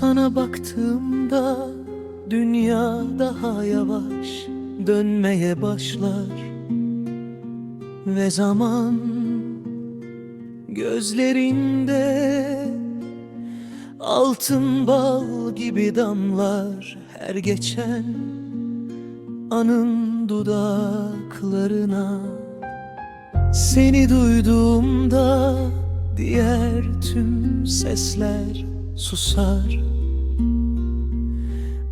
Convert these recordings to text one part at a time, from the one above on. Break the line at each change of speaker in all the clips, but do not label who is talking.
Sana baktığımda dünya daha yavaş dönmeye başlar. Ve zaman gözlerinde altın bal gibi damlar. Her geçen anın dudaklarına seni duyduğumda diğer tüm sesler susar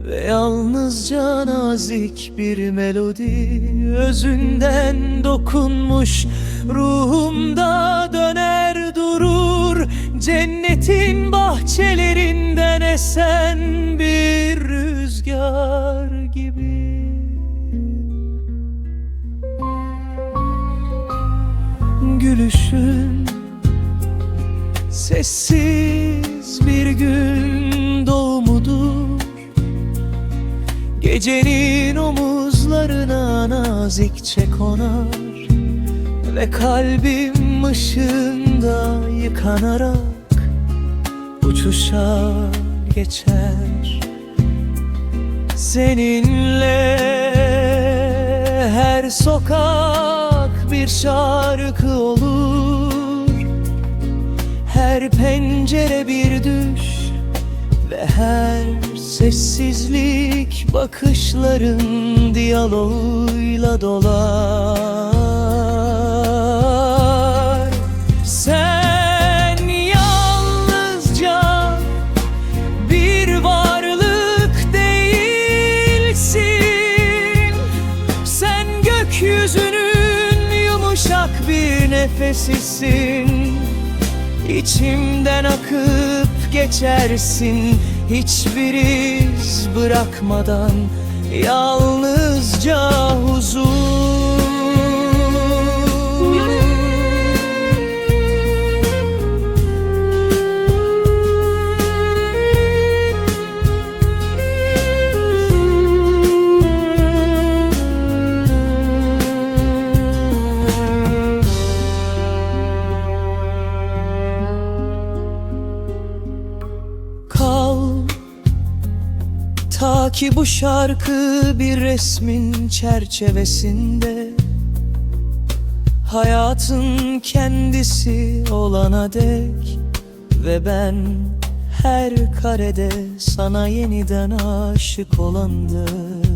Ve yalnızca nazik bir melodi Özünden dokunmuş ruhumda döner durur. Cennetin bahçelerinden esen bir rüzgar gibi. Gülüşün Sessiz bir gün doğumudur Gecenin omuzlarına nazikçe konar Ve kalbim ışığında yıkanarak Uçuşa geçer. Seninle her sokak bir şarkı olur her pencere bir düş ve her sessizlik bakışların diyaloğuyla dolar. Sen yalnızca bir varlık değilsin. Sen gökyüzünün yumuşak bir nefesisin. İçimden akıp geçersin. Hiçbir iz bırakmadan Yalnızca huzur Ta ki bu şarkı bir resmin çerçevesinde. Hayatın kendisi olana dek Ve ben her karede sana yeniden aşık olandır